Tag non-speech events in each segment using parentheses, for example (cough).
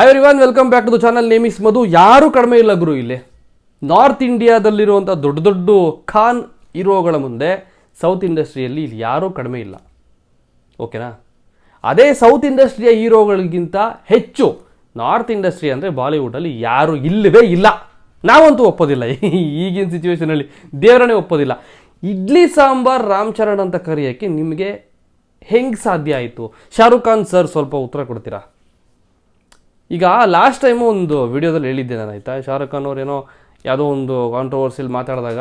Ivor even welcome back to the channel is Madhu ಯಾರು ಕಡಿಮೆ ಇಲ್ಲ ಗುರು ಇಲ್ಲಿ. ನಾರ್ತ್ ಇಂಡಿಯಾದಲ್ಲಿರುವಂಥ ದೊಡ್ಡ ದೊಡ್ಡ ಖಾನ್ ಹೀರೋಗಳ ಮುಂದೆ ಸೌತ್ ಇಂಡಸ್ಟ್ರಿಯಲ್ಲಿ ಇಲ್ಲಿ ಯಾರೂ ಕಡಿಮೆ ಇಲ್ಲ. ಓಕೆನಾ ಅದೇ ಸೌತ್ ಇಂಡಸ್ಟ್ರಿಯ ಹೀರೋಗಳಿಗಿಂತ ಹೆಚ್ಚು ನಾರ್ತ್ ಇಂಡಸ್ಟ್ರಿ ಅಂದರೆ ಬಾಲಿವುಡಲ್ಲಿ ಯಾರು ಇಲ್ಲವೇ ಇಲ್ಲ. ನಾವಂತೂ ಒಪ್ಪೋದಿಲ್ಲ. ಈಗಿನ ಸಿಚುವೇಶನಲ್ಲಿ ದೇವರನ್ನೇ ಒಪ್ಪೋದಿಲ್ಲ. ಇಡ್ಲಿ ಸಾಂಬಾರ್ ರಾಮ್ ಚರಣ್ ಅಂತ ಕರೆಯೋಕ್ಕೆ ನಿಮಗೆ ಹೆಂಗೆ ಸಾಧ್ಯ ಆಯಿತು? ಶಾರುಖ್ ಖಾನ್ ಸರ್ ಸ್ವಲ್ಪ ಉತ್ತರ ಕೊಡ್ತೀರಾ? ಈಗ ಲಾಸ್ಟ್ ಟೈಮು ಒಂದು ವಿಡಿಯೋದಲ್ಲಿ ಹೇಳಿದ್ದೆ ನಾನು, ಆಯಿತಾ? ಶಾರುಖ್ ಖಾನ್ ಅವ್ರೇನೋ ಯಾವುದೋ ಒಂದು ಕಾಂಟ್ರವರ್ಸಿಯಲ್ಲಿ ಮಾತಾಡಿದಾಗ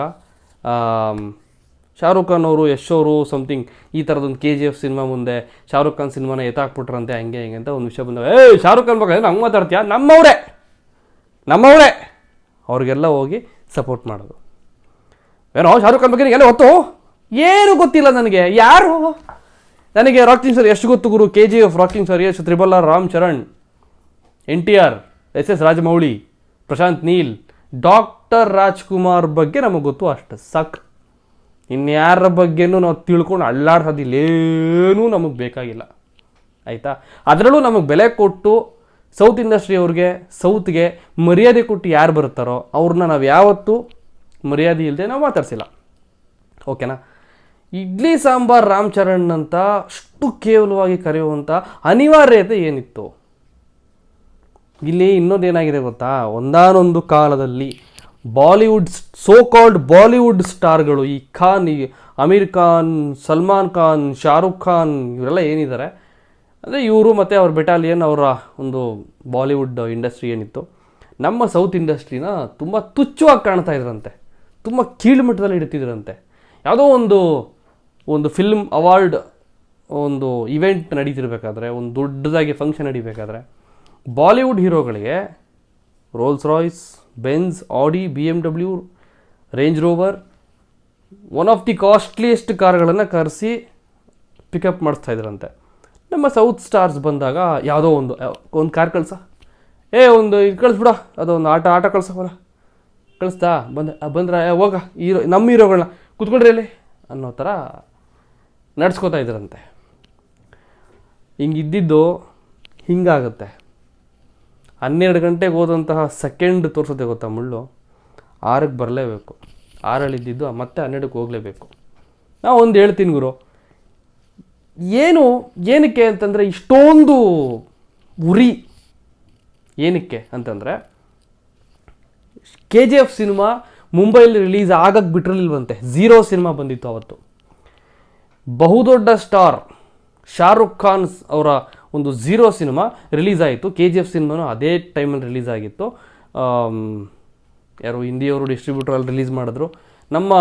ಶಾರುಖ್ ಖಾನ್ ಅವರು, ಯಶ್ ಅವರು ಸಮಥಿಂಗ್ ಈ ಥರದೊಂದು ಕೆ ಜಿ ಎಫ್ ಸಿನಿಮಾ ಮುಂದೆ ಶಾರುಖ್ ಖಾನ್ ಸಿನಿಮಾನ ಎತ್ತಾಕ್ಬಿಟ್ರಂತೆ, ಹಂಗೆ, ಹಿಂಗೆ ಅಂತ ಒಂದು ವಿಷಯ ಬಂದಾಗ, ಏ, ಶಾರುಖ್ ಖಾನ್ ಬಗ್ಗೆ ಹಂಗೆ ಮಾತಾಡ್ತೀಯಾ? ನಮ್ಮವರೇ ನಮ್ಮವರೇ! ಅವ್ರಿಗೆಲ್ಲ ಹೋಗಿ ಸಪೋರ್ಟ್ ಮಾಡೋದು. ಏನೋ, ಶಾರುಖ್ ಖಾನ್ ಬಗ್ಗೆ ಎಲ್ಲ ಗೊತ್ತು? ಏನು ಗೊತ್ತಿಲ್ಲ ನನಗೆ. ಯಾರು? ನನಗೆ ರಾಕಿಂಗ್ ಸರ್ ಎಷ್ಟು ಗೊತ್ತು ಗುರು K G F rocking sir ಎಷ್ಟು triple Ram Charan. N T R, S S Rajamouli, Prashanth Neel, doctor Rajkumar ಬಗ್ಗೆ ನಮಗೆ ಗೊತ್ತು ಅಷ್ಟು ಸಾಕು. ಇನ್ಯಾರ ಬಗ್ಗೆನೂ ನಾವು ತಿಳ್ಕೊಂಡು ಅಲ್ಲಾಡ್ಸೋದಿಲ್ಲೇನೂ ನಮಗೆ ಬೇಕಾಗಿಲ್ಲ. ಆಯಿತಾ? ಅದರಲ್ಲೂ ನಮಗೆ ಬೆಲೆ ಕೊಟ್ಟು ಸೌತ್ ಇಂಡಸ್ಟ್ರಿ ಅವ್ರಿಗೆ, ಸೌತ್ಗೆ ಮರ್ಯಾದೆ ಕೊಟ್ಟು ಯಾರು ಬರ್ತಾರೋ ಅವ್ರನ್ನ ನಾವು ಯಾವತ್ತೂ ಮರ್ಯಾದೆ ಇಲ್ಲದೆ ನಾವು ಮಾತಾಡ್ಸಿಲ್ಲ. ಓಕೆನಾ? ಇಡ್ಲಿ ಸಾಂಬಾರ್ ರಾಮ್ ಚರಣ್ ಅಂತ ಅಷ್ಟು ಕೇವಲವಾಗಿ ಕರೆಯುವಂಥ ಅನಿವಾರ್ಯತೆ ಏನಿತ್ತು? ಇಲ್ಲಿ ಇನ್ನೊಂದು ಏನಾಗಿದೆ ಗೊತ್ತಾ? ಒಂದಾನೊಂದು ಕಾಲದಲ್ಲಿ ಬಾಲಿವುಡ್ ಸೋ ಕಾಲ್ಡ್ ಬಾಲಿವುಡ್ ಸ್ಟಾರ್ಗಳು ಈ ಖಾನ್, ಈ ಅಮೀರ್ ಖಾನ್, ಸಲ್ಮಾನ್ ಖಾನ್, ಶಾರುಖ್ ಖಾನ್ ಇವರೆಲ್ಲ ಏನಿದ್ದಾರೆ? ಅಂದರೆ ಇವರು ಮತ್ತು ಅವ್ರ ಬೆಟಾಲಿಯನ್ ಅವರ ಒಂದು ಬಾಲಿವುಡ್ ಇಂಡಸ್ಟ್ರಿ ಏನಿತ್ತು. ನಮ್ಮ ಸೌತ್ ಇಂಡಸ್ಟ್ರಿನ ತುಂಬ ತುಚ್ಚವಾಗಿ ಕಾಣ್ತಾ ಇದ್ರಂತೆ. ತುಂಬ ಕೀಳುಮಟ್ಟದಲ್ಲಿ ಇಡ್ತಿದ್ರಂತೆ ಯಾವುದೋ ಒಂದು ಒಂದು ಫಿಲ್ಮ್ ಅವಾರ್ಡ್ ಒಂದು ಇವೆಂಟ್ ನಡೀತಿರ್ಬೇಕಾದ್ರೆ, ಒಂದು ದೊಡ್ಡದಾಗಿ ಫಂಕ್ಷನ್ ನಡಿಬೇಕಾದ್ರೆ Bollywood ಹೀರೋಗಳಿಗೆ Rolls Royce, Benz, Audi B M W Range Rover, one of the costliest ಕಾರ್ಗಳನ್ನು ಕರೆಸಿ ಪಿಕಪ್ ಮಾಡಿಸ್ತಾ ಇದ್ರಂತೆ. ನಮ್ಮ ಸೌತ್ ಸ್ಟಾರ್ಸ್ ಬಂದಾಗ ಯಾವುದೋ ಒಂದು ಒಂದು ಕಾರ್ ಕಳ್ಸ. ಏ, ಒಂದು ಇದು ಕಳಿಸ್ಬಿಡ. ಅದೊಂದು ಆಟ ಆಟ ಬರ ಕಳಿಸ್ತಾ ಬಂದ ಬಂದ್ರೆ ಹೋಗ. ಹೀರೋ, ನಮ್ಮ ಹೀರೋಗಳನ್ನ ಕುತ್ಕೊಳ್ರಿ ಅಲ್ಲಿ ಅನ್ನೋ ಥರ ನಡ್ಸ್ಕೊತಾ ಇದ್ರಂತೆ. ಹಿಂಗಿದ್ದಿದ್ದು ಹಿಂಗಾಗುತ್ತೆ. ಹನ್ನೆರಡು ಗಂಟೆಗೆ ಹೋದಂತಹ ಸೆಕೆಂಡ್ ತೋರಿಸುತ್ತೆ ಗೊತ್ತಾ ಮುಳ್ಳು? ಆರಕ್ಕೆ ಬರಲೇಬೇಕು. ಆರಲ್ಲಿದ್ದಿದ್ದು ಮತ್ತೆ ಹನ್ನೆರಡಕ್ಕೆ ಹೋಗಲೇಬೇಕು. ನಾ ಒಂದು ಹೇಳ್ತೀನಿ ಗುರು. ಏನು, ಏನಕ್ಕೆ ಅಂತಂದರೆ ಇಷ್ಟೊಂದು ಉರಿ. ಏನಕ್ಕೆ ಅಂತಂದರೆ ಕೆ ಜಿ ಎಫ್ ಸಿನಿಮಾ ಮುಂಬೈಲಿ ರಿಲೀಸ್ ಆಗಕ್ಕೆ ಬಿಟ್ಟಿರಲಿಲ್ವಂತೆ. ಝೀರೋ ಸಿನಿಮಾ ಬಂದಿತ್ತು ಅವತ್ತು. ಬಹುದೊಡ್ಡ ಸ್ಟಾರ್ ಶಾರುಖ್ ಖಾನ್ ಅವರ ಒಂದು ಝೀರೋ ಸಿನಿಮಾ ರಿಲೀಸ್ ಆಯಿತು. ಕೆ ಜಿ ಎಫ್ ಸಿನಿಮಾನು ಅದೇ ಟೈಮಲ್ಲಿ ರಿಲೀಸ್ ಆಗಿತ್ತು. ಯಾರು ಹಿಂದಿಯವರು ಡಿಸ್ಟ್ರಿಬ್ಯೂಟರಲ್ಲಿ ರಿಲೀಸ್ ಮಾಡಿದ್ರು. ನಮ್ಮ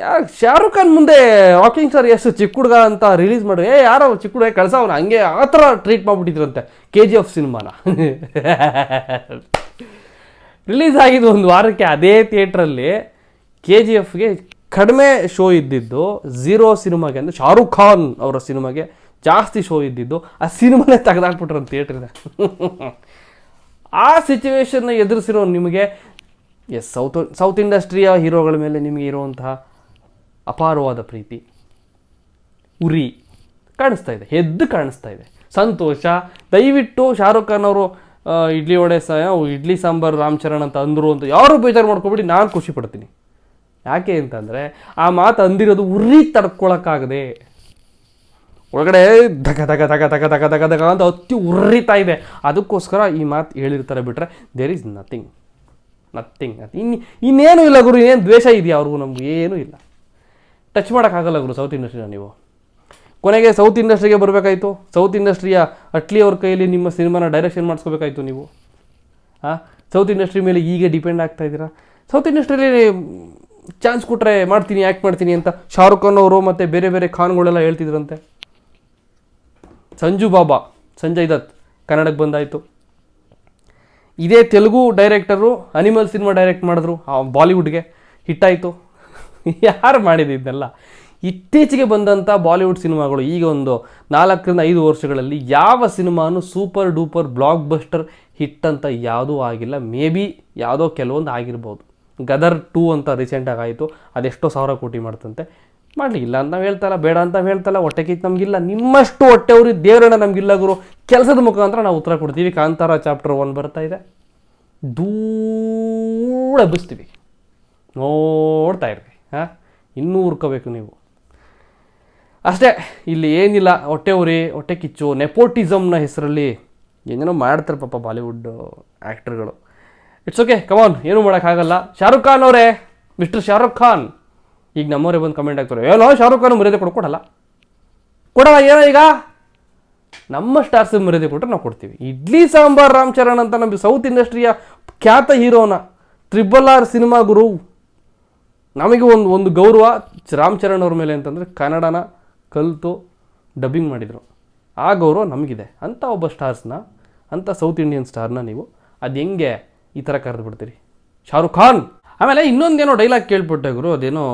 ಯಾರು ಶಾರುಖ್ ಖಾನ್ ಮುಂದೆ ವಾಕಿಂಗ್ ಸರ್ ಎಷ್ಟು ಚಿಕ್ಕ ಹುಡುಗ ಅಂತ ರಿಲೀಸ್ ಮಾಡಿದ್ರು. ಏ, ಯಾರೋ ಚಿಕ್ಕ ಹುಡುಗ ಕಳ್ಸ ಅವನು ಹಂಗೆ ಆ ಥರ ಟ್ರೀಟ್ ಮಾಡಿಬಿಟ್ಟಿದ್ರಂತೆ ಕೆ ಜಿ ಎಫ್ ಸಿನಿಮಾನ ರಿಲೀಸ್ ಆಗಿದ್ದು ಒಂದು ವಾರಕ್ಕೆ ಅದೇ ಥಿಯೇಟ್ರಲ್ಲಿ ಕೆ ಜಿ ಎಫ್ಗೆ ಕಡಿಮೆ ಶೋ ಇದ್ದಿದ್ದು ಝೀರೋ ಸಿನಿಮಾಗೆ ಅಂದರೆ ಶಾರುಖ್ ಖಾನ್ ಅವರ ಸಿನಿಮಾಗೆ ಜಾಸ್ತಿ ಶೋ ಇದ್ದಿದ್ದು, ಆ ಸಿನಿಮಾನೇ ತೆಗೆದಾಕ್ಬಿಟ್ರು ಥಿಯೇಟ್ರಿನ ಆ ಸಿಚುವೇಶನ್ನ ಎದುರಿಸಿರೋ ನಿಮಗೆ ಎಸ್ ಸೌತ್ ಸೌತ್ ಇಂಡಸ್ಟ್ರಿಯ ಹೀರೋಗಳ ಮೇಲೆ ನಿಮಗೆ ಇರುವಂತಹ ಅಪಾರವಾದ ಪ್ರೀತಿ, ಉರಿ ಕಾಣಿಸ್ತಾ ಇದೆ ಎದ್ದು ಕಾಣಿಸ್ತಾ ಇದೆ. ಸಂತೋಷ, ದಯವಿಟ್ಟು ಶಾರುಖ್ ಖಾನ್ ಅವರು ಇಡ್ಲಿ ವಡೆ ಸ ಇಡ್ಲಿ ಸಾಂಬಾರ್ ರಾಮ್ ಚರಣ್ ಅಂತ ಅಂದರು ಅಂತ ಯಾರು ಬೇಜಾರು ಮಾಡ್ಕೊಬಿಡಿ, ನಾನು ಖುಷಿ ಪಡ್ತೀನಿ. ಯಾಕೆ ಅಂತಂದರೆ, ಆ ಮಾತು ಅಂದಿರೋದು ಉರಿ ತಡ್ಕೊಳಕ್ಕಾಗದೆ. ಒಳಗಡೆ ಧಗ ಧಗ ಧಗ ಧಗ ಧಗ ಧಗ ಧಗ ಅಂತ ಅತಿ ಉರಿತಾ ಇದೆ. ಅದಕ್ಕೋಸ್ಕರ ಈ ಮಾತು ಹೇಳಿರ್ತಾರೆ ಬಿಟ್ರೆ ದೇರ್ ಈಸ್ ನಥಿಂಗ್ ನಥಿಂಗ್ ಇನ್ನು, ಇನ್ನೇನು ಇಲ್ಲ ಗುರು ಏನು ದ್ವೇಷ ಇದೆಯಾ ಅವ್ರಿಗೂ? ನಮ್ಗೆ ಏನೂ ಇಲ್ಲ. ಟಚ್ ಮಾಡೋಕ್ಕಾಗಲ್ಲ ಗುರು ಸೌತ್ ಇಂಡಸ್ಟ್ರಿನ ನೀವು. ಕೊನೆಗೆ ಸೌತ್ ಇಂಡಸ್ಟ್ರಿಗೆ ಬರಬೇಕಾಯ್ತು. ಸೌತ್ ಇಂಡಸ್ಟ್ರಿಯ ಅಟ್ಲಿ ಅವ್ರ ಕೈಯಲ್ಲಿ ನಿಮ್ಮ ಸಿನಿಮಾನ ಡೈರೆಕ್ಷನ್ ಮಾಡಿಸ್ಕೋಬೇಕಾಯ್ತು ನೀವು. ಹಾಂ ಸೌತ್ ಇಂಡಸ್ಟ್ರಿ ಮೇಲೆ ಈಗ ಡಿಪೆಂಡ್ ಆಗ್ತಾ ಇದ್ದೀರಾ? ಸೌತ್ ಇಂಡಸ್ಟ್ರಿಯಲ್ಲಿ ಚಾನ್ಸ್ ಕೊಟ್ಟರೆ ಮಾಡ್ತೀನಿ ಆ್ಯಕ್ಟ್ ಮಾಡ್ತೀನಿ ಅಂತ ಶಾರುಖ್ ಖಾನ್ ಅವರು ಮತ್ತು ಬೇರೆ ಬೇರೆ ಖಾನ್ಗಳೆಲ್ಲ ಹೇಳ್ತಿದ್ರಂತೆ. ಸಂಜು ಬಾಬಾ, ಸಂಜಯ್ ದತ್ ಕನ್ನಡಕ್ಕೆ ಬಂದಾಯಿತು. ಇದೇ Telugu director, Animal cinema direct ಮಾಡಿದ್ರು, ಆ ಬಾಲಿವುಡ್ಗೆ ಹಿಟ್ಟಾಯಿತು. (laughs) ಯಾರು ಮಾಡಿದ್ದೆಲ್ಲ ಇತ್ತೀಚೆಗೆ ಬಂದಂಥ ಬಾಲಿವುಡ್ ಸಿನಿಮಾಗಳು ಈಗ ಒಂದು ನಾಲ್ಕರಿಂದ ಐದು ವರ್ಷಗಳಲ್ಲಿ ಯಾವ ಸಿನಿಮಾನು super duper blockbuster hit ಅಂತ ಯಾವುದೂ ಆಗಿಲ್ಲ. ಮೇ ಬಿ ಯಾವುದೋ ಕೆಲವೊಂದು ಆಗಿರ್ಬೋದು. ಗದರ್ ಟೂ ಅಂತ ರೀಸೆಂಟಾಗಿ ಆಯಿತು. ಅದೆಷ್ಟೋ ಸಾವಿರ ಕೋಟಿ ಮಾಡ್ತಂತೆ. ಮಾಡಲಿ, ಇಲ್ಲ ಅಂತ ನಾವು ಹೇಳ್ತಲ್ಲ, ಬೇಡ ಅಂತ ಹೇಳ್ತಲ್ಲ, ಹೊಟ್ಟೆ ಕಿತ್ತು ನಮಗಿಲ್ಲ. ನಿಮ್ಮಷ್ಟು ಹೊಟ್ಟೆ ಉರಿ ದೇವರಣ್ಣ ನಮಗಿಲ್ಲ ಗುರು. ಕೆಲಸದ ಮುಖಾಂತರ ನಾವು ಉತ್ತರ ಕೊಡ್ತೀವಿ. ಕಾಂತಾರ ಚಾಪ್ಟರ್ ಒನ್ ಬರ್ತಾ ಇದೆ. ದೂಳ ಎಬ್ಬಿಸ್ತೀವಿ ನೋಡ್ತಾ ಇರ್ತೀವಿ ಹಾಂ? ಇನ್ನೂ ಹುರ್ಕೋಬೇಕು ನೀವು. ಅಷ್ಟೇ, ಇಲ್ಲಿ ಏನಿಲ್ಲ. ಹೊಟ್ಟೆ ಉರಿ, ಹೊಟ್ಟೆ ಕಿಚ್ಚು. ನೆಪೋಟಿಸಮ್ನ ಹೆಸರಲ್ಲಿ ಏನೇನೋ ಮಾಡ್ತಾರೆ ಪಾಪ ಬಾಲಿವುಡ್ ಆ್ಯಕ್ಟ್ರ್ಗಳು ಇಟ್ಸ್ ಓಕೆ ಕಮಾನ್ ಏನೂ ಮಾಡೋಕ್ಕಾಗಲ್ಲ. ಶಾರುಖ್ ಖಾನ್ ಅವರೇ ಮಿಸ್ಟರ್ ಶಾರುಖ್ ಖಾನ್. ಈಗ ನಮ್ಮವರೇ ಬಂದು ಕಮೆಂಟ್ ಆಗ್ತಾರೆ ಏನೋ ಶಾರುಖ್ ಖಾನ್ ಮರ್ಯಾದೆ ಕೊಡು, ಕೊಡಲ್ಲ. ಕೊಡಲ್ಲ, ಏನೋ ಈಗ? ನಮ್ಮ ಸ್ಟಾರ್ಸ್ ಮರ್ಯಾದೆ ಕೊಟ್ಟರೆ ನಾವು ಕೊಡ್ತೀವಿ. ಇಡ್ಲಿ, ಸಾಂಬಾರ್, ರಾಮ್ ಚರಣ್ ಅಂತ ನಮ್ಮ ಸೌತ್ ಇಂಡಸ್ಟ್ರಿಯ ಖ್ಯಾತ ಹೀರೋನ ಟ್ರಿಬಲ್ ಆರ್ ಸಿನಿಮಾ ಗುರು, ನಮಗೆ ಒಂದು ಒಂದು ಗೌರವ ರಾಮ್ ಚರಣ್ ಅವ್ರ ಮೇಲೆ ಅಂತಂದರೆ ಕನ್ನಡನ ಕಲಿತು ಡಬ್ಬಿಂಗ್ ಮಾಡಿದರು. ಆ ಗೌರವ ನಮಗಿದೆ. ಅಂಥ ಒಬ್ಬ ಸ್ಟಾರ್ಸ್ನ ಅಂಥ ಸೌತ್ ಇಂಡಿಯನ್ ಸ್ಟಾರ್ನ ನೀವು, ಅದು ಹೆಂಗೆ ಈ ಥರ ಕರೆದು ಬಿಡ್ತೀರಿ? ಶಾರುಖ್ ಖಾನ್! ಆಮೇಲೆ ಇನ್ನೊಂದೇನೋ ಡೈಲಾಗ್ ಕೇಳ್ಬಿಟ್ಟೆ ಗುರು, ಅದೇನೋ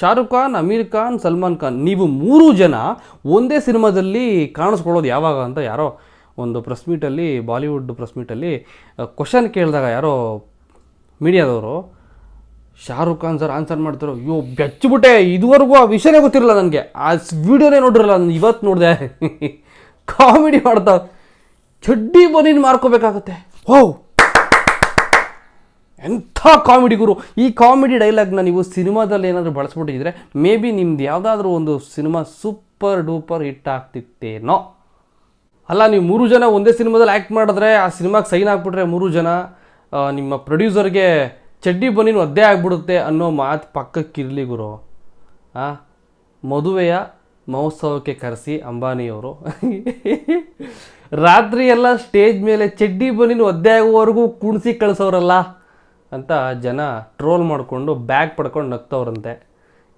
ಶಾರುಖ್ ಖಾನ್, ಅಮೀರ್ ಖಾನ್, ಸಲ್ಮಾನ್ ಖಾನ್, ನೀವು ಮೂರು ಜನ ಒಂದೇ ಸಿನಿಮಾದಲ್ಲಿ ಕಾಣಿಸ್ಕೊಳ್ಳೋದು ಯಾವಾಗ ಅಂತ ಯಾರೋ ಒಂದು ಪ್ರೆಸ್ ಮೀಟಲ್ಲಿ ಬಾಲಿವುಡ್ ಪ್ರೆಸ್ ಮೀಟಲ್ಲಿ ಕ್ವಶನ್ ಕೇಳಿದಾಗ ಯಾರೋ ಮೀಡಿಯಾದವರು, ಶಾರುಖ್ ಖಾನ್ ಸರ್ ಆನ್ಸರ್ ಮಾಡ್ತಾರೋ, ಅಯ್ಯೋ ಬೆಚ್ಚಿಬಿಟ್ಟೆ, ಇದುವರೆಗೂ ಆ ವಿಷಯನೇ ಗೊತ್ತಿರಲ್ಲ ನನಗೆ, ಆ ವಿಡಿಯೋನೇ ನೋಡಿರಲ್ಲ ನಾನು ಇವತ್ತು ನೋಡಿದೆ. ಕಾಮಿಡಿ (laughs) ಮಾಡ್ತಾ, ಚಡ್ಡಿ ಬನೀನ್ ಮಾರ್ಕೋಬೇಕಾಗತ್ತೆ. ಹೋ ಎಂಥ ಕಾಮಿಡಿ ಗುರು? ಈ ಕಾಮಿಡಿ ಡೈಲಾಗ್ನ ನೀವು ಸಿನಿಮಾದಲ್ಲಿ ಏನಾದರೂ ಬಳಸ್ಬಿಟ್ಟಿದ್ರೆ ಮೇ ಬಿ ನಿಮ್ದು ಯಾವುದಾದ್ರೂ ಒಂದು ಸಿನಿಮಾ ಸೂಪರ್ ಡೂಪರ್ ಹಿಟ್ ಆಗ್ತಿತ್ತೇನೋ. ಅಲ್ಲ, ನೀವು ಮೂರು ಜನ ಒಂದೇ ಸಿನಿಮಾದಲ್ಲಿ ಆ್ಯಕ್ಟ್ ಮಾಡಿದ್ರೆ ಆ ಸಿನಿಮಾಗೆ ಸೈನ್ ಹಾಕ್ಬಿಟ್ರೆ ಮೂರು ಜನ ನಿಮ್ಮ ಪ್ರೊಡ್ಯೂಸರ್ಗೆ ಚಡ್ಡಿ ಬನ್ನಿನ ಒದ್ದೆ ಆಗ್ಬಿಡುತ್ತೆ ಅನ್ನೋ ಮಾತು ಪಕ್ಕಕ್ಕಿರಲಿ ಗುರು. ಆ, ಮದುವೆಯ ಮಹೋತ್ಸವಕ್ಕೆ ಕರೆಸಿ ಅಂಬಾನಿಯವರು. ರಾತ್ರಿ ಎಲ್ಲ ಸ್ಟೇಜ್ ಮೇಲೆ ಚಡ್ಡಿ ಬನ್ನಿನ ಒದ್ದೆ ಆಗುವವರೆಗೂ ಕುಣಿಸಿ ಕಳಿಸೋರಲ್ಲ. ಅಂತ ಜನ ಟ್ರೋಲ್ ಮಾಡಿಕೊಂಡು ಬ್ಯಾಗ್ ಪಡ್ಕೊಂಡು ನಗ್ತವ್ರಂತೆ.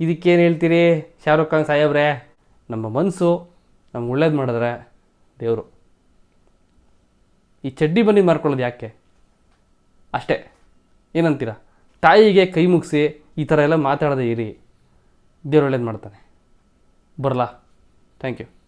ಇದಕ್ಕೇನು ಹೇಳ್ತೀರಿ? ಶಾರುಖ್ ಖಾನ್ ಸಾಹೇಬ್ರೆ, ನಮ್ಮ ಮನಸ್ಸು ನಮ್ಗೆ ಒಳ್ಳೇದು ಮಾಡಿದ್ರೆ ದೇವರು. ಈ ಚಡ್ಡಿ ಬನ್ನಿ ಮಾರ್ಕೊಳ್ಳೋದು ಯಾಕೆ? ಅಷ್ಟೇ. ಏನಂತೀರ? ತಾಯಿಗೆ ಕೈ ಮುಗಿಸಿ ಈ ಥರ ಎಲ್ಲ ಮಾತಾಡೋದೇ ಇರಿ. ದೇವ್ರು ಒಳ್ಳೇದು ಮಾಡ್ತಾನೆ. ಬರಲಾ? Thank you.